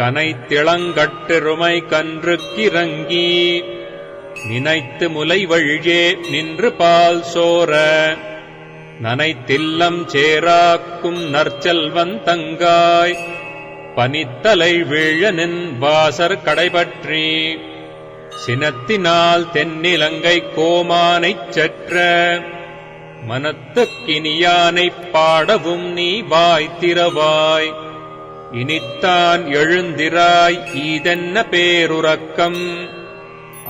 கனைத்திளங்கட்டெருமை கன்றுக்கிறங்கி நினைத்து முலை வழியே நின்று பால் சோர நனைத்தில்லம் சேராக்கும் நற்செல்வன் தங்காய் பனித்தலை வீழனின் வாசர் கடைபற்றி சினத்தினால் தென்னிலங்கை கோமானைச் சற்ற மனத்துக்கினியானைப் பாடவும் நீ வாய் திறவாய் இனித்தான் எழுந்திராய் ஈதென்ன பேருறக்கம்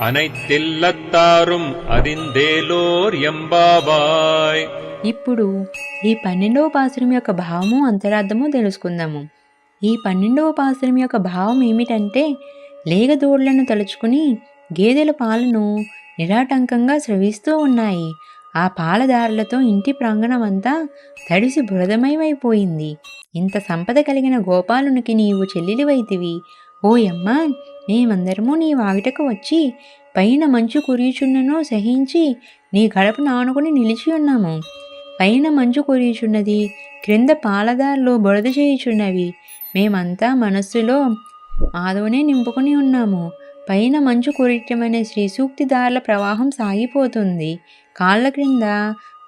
அனைத்தில்லத்தாரும் அறிந்தேலோர் எம்பாவாய் ఇప్పుడు ఈ పన్నెండవ పాసురం యొక్క భావము అంతరార్థము తెలుసుకుందాము ఈ పన్నెండవ పాసురం యొక్క భావం ఏమిటంటే లేగదోడ్లను తలుచుకుని గేదెల పాలను నిరాటంకంగా స్రవిస్తూ ఉన్నాయి ఆ పాలదారులతో ఇంటి ప్రాంగణం అంతా తడిసి బురదమయమైపోయింది. ఇంత సంపద కలిగిన గోపాలునికి నీవు చెల్లెలివైతివి. ఓయమ్మా మేమందరము నీ వాగిటకు వచ్చి పైన మంచు కురియుచున్నను సహించి నీ గడప నానుకుని నిలిచి ఉన్నాము. పైన మంచు కురియుచున్నది క్రింద పాలదారులు బురద చేయుచున్నవి. మేమంతా మనస్సులో ఆదోనే నింపుకుని ఉన్నాము. పైన మంచు కురియటమనే శ్రీ సూక్తిదారుల ప్రవాహం సాగిపోతుంది. కాళ్ళ క్రింద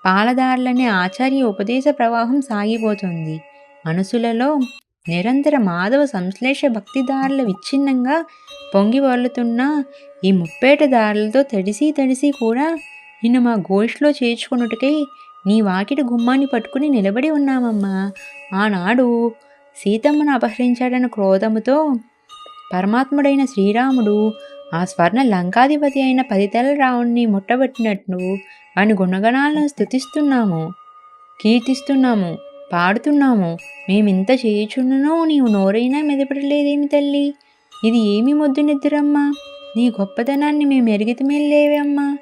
పాలదారులనే ఆచార్య ఉపదేశ ప్రవాహం సాగిపోతుంది. మనసులలో నిరంతర మాధవ సంశ్లేష భక్తిదారుల విచ్ఛిన్నంగా పొంగి వల్లుతున్న ఈ ముప్పేటదారులతో తడిసి తడిసి కూడా నిన్ను మా గోష్లో చేర్చుకున్నట్టుకై నీ వాకిటి గుమ్మాన్ని పట్టుకుని నిలబడి ఉన్నామమ్మా. ఆనాడు సీతమ్మను అపహరించాడన్న క్రోధముతో పరమాత్ముడైన శ్రీరాముడు ఆ స్వర్ణ లంకాధిపతి అయిన పదితెల రావుణ్ణి ముట్టబెట్టినట్లు వాని గుణగణాలను స్థుతిస్తున్నాము కీర్తిస్తున్నాము పాడుతున్నాము. మేమింత చేయుచున్ననో నీవు నోరైనా మెదపడలేదేమి తల్లి? ఇది ఏమి మొద్దు నిద్రమ్మా? నీ గొప్పతనాన్ని మేము ఎరిగితమేలేవమ్మా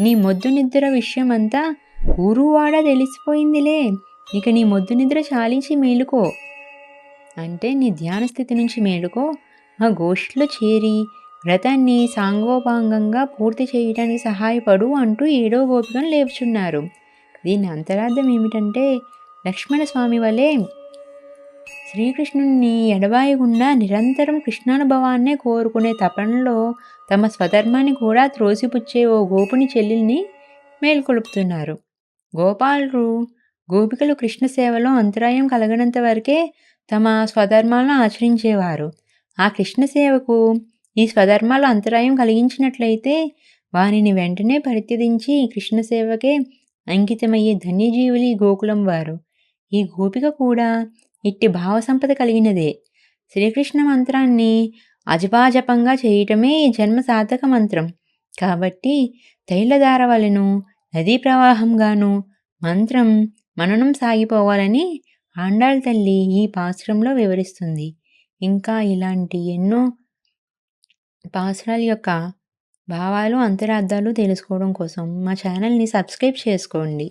నీ మొద్దు నిద్ర విషయమంతా ఊరువాడా తెలిసిపోయిందిలే. ఇక నీ మొద్దు నిద్ర చాలించి మేలుకో. అంటే నీ ధ్యాన స్థితి నుంచి మేలుకో. ఆ గోష్ఠిలో చేరి వ్రతాన్ని సాంగోపాంగంగా పూర్తి చేయడానికి సహాయపడు అంటూ ఏడో గోపికను లేపుచున్నారు. దీని అంతరార్థం ఏమిటంటే లక్ష్మణ స్వామి వలె శ్రీకృష్ణుని ఎడబాయకుండా నిరంతరం కృష్ణానుభవాన్నే కోరుకునే తపనలో తమ స్వధర్మాన్ని కూడా త్రోసిపుచ్చే ఓ గోపుని చెల్లెల్ని మేల్కొలుపుతున్నారు. గోపాలు గోపికలు కృష్ణ సేవలో అంతరాయం కలగనంత వరకే తమ స్వధర్మాలను ఆచరించేవారు. ఆ కృష్ణ సేవకు ఈ స్వధర్మాలు అంతరాయం కలిగించినట్లయితే వారిని వెంటనే పరిత్యదించి కృష్ణ సేవకే అంకితమయ్యే ధన్యజీవులి ఈ గోకులం వారు. ఈ గోపిక కూడా ఇట్టి భావ సంపద కలిగినదే. శ్రీకృష్ణ మంత్రాన్ని అజపాజపంగా చేయటమే ఈ జన్మ సాధక మంత్రం. కాబట్టి తైలధార వలెను నదీ ప్రవాహంగాను మంత్రం మననం సాగిపోవాలని ఆండాళ్ తల్లి ఈ పాశ్రంలో వివరిస్తుంది. ఇంకా ఇలాంటి ఎన్నో పాసురాల యొక్క భావాలు అంతరార్థాలు తెలుసుకోవడం కోసం మా ఛానల్ని సబ్స్క్రైబ్ చేసుకోండి.